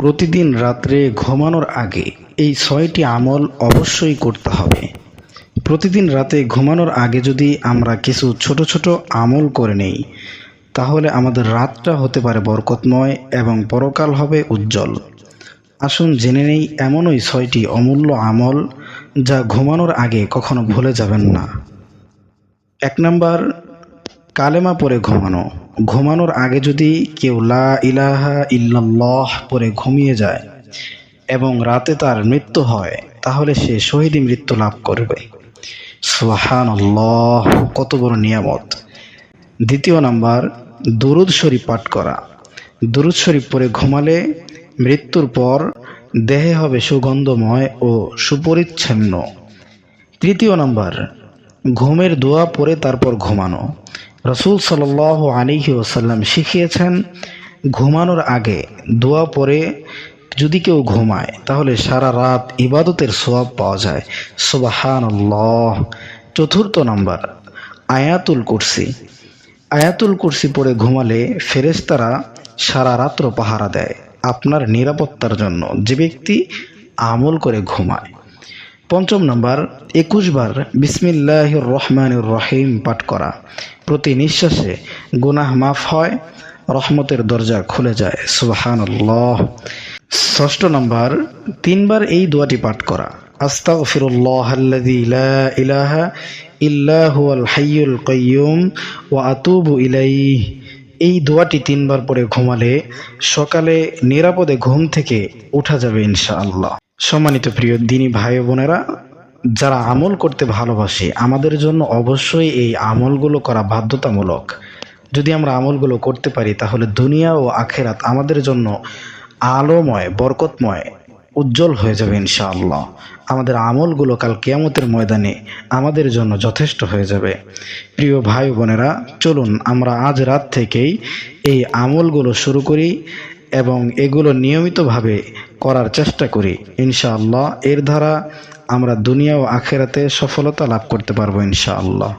প্রতিদিন রাত্রে ঘুমানোর আগে এই ছয়টি আমল অবশ্যই করতে হবে। প্রতিদিন রাতে ঘুমানোর আগে যদি আমরা কিছু ছোট ছোট আমল করে নেই, তাহলে আমাদের রাতটা হতে পারে বরকতময় এবং পরকাল হবে উজ্জ্বল। আসুন জেনে নেই এমনই ছয়টি অমূল্য আমল যা ঘুমানোর আগে কখনো ভুলে যাবেন না। এক নাম্বার, কালেমা পরে ঘুমানো। ঘুমানোর আগে যদি কেউ লা ইলাহা ইল্লাল্লাহ পরে ঘুমিয়ে যায় এবং রাতে তার মৃত্যু হয়, তাহলে সে শহীদি মৃত্যু লাভ করবে। সুহান কত বড় নিয়ামত। দ্বিতীয় নাম্বার, দুরুদ শরীফ পাঠ করা। দুরুদ শরীফ পরে ঘুমালে মৃত্যুর পর দেহে হবে সুগন্ধময় ও সুপরিচ্ছন্ন। তৃতীয় নাম্বার, ঘুমের দোয়া পরে তারপর ঘুমানো। রসুল সাল আলিহি ওসাল্লাম শিখিয়েছেন, ঘুমানোর আগে দোয়া পরে যদি কেউ ঘুমায়, তাহলে সারা রাত ইবাদতের সোয়াব পাওয়া যায়। সুবাহান চতুর্থ নাম্বার, আয়াতুল কুরসি। আয়াতুল কুরসি পরে ঘুমালে ফেরেশতারা সারা রাত্র পাহারা দেয়। আপনার নিরাপত্তার জন্য যে ব্যক্তি আমল করে ঘুমায় পঞ্চম নাম্বার, একুশ বার বিসমিল্লাহ রহমান রহিম পাঠ করা। প্রতি নিঃশ্বাসে গুনাহ মাফ হয়, রহমতের দরজা খুলে যায়। সুবাহান ষষ্ঠ নম্বর, তিনবার এই দোয়াটি পাঠ করা। আস্তাগফিরুল্লাহ আল্লাযী লা ইলাহা ইল্লা হুয়াল হাইয়ুল কাইয়্যুম ওয়া আতুবু ইলাইহি। এই দোয়াটি তিনবার পরে ঘুমালে সকালে নিরাপদে ঘুম থেকে উঠা যাবে ইনশাআল্লাহ। সম্মানিত প্রিয় দিনী ভাই বোনেরা, যারা আমল করতে ভালোবাসে, আমাদের জন্য অবশ্যই এই আমলগুলো করা বাধ্যতামূলক। যদি আমরা আমলগুলো করতে পারি, তাহলে দুনিয়া ও আখেরাত আমাদের জন্য আলোময়, বরকতময়, উজ্জ্বল হয়ে যাবে ইনশাআল্লাহ। আমাদের আমলগুলো কাল কেয়ামতের ময়দানে আমাদের জন্য যথেষ্ট হয়ে যাবে। প্রিয় ভাই বোনেরা, চলুন আমরা আজ রাত থেকেই এই আমলগুলো শুরু করি এবং এগুলো নিয়মিতভাবে করার চেষ্টা করি। ইনশাআল্লাহ, এর দ্বারা আমরা দুনিয়া ও আখেরাতে সফলতা লাভ করতে পারব ইনশাআল্লাহ।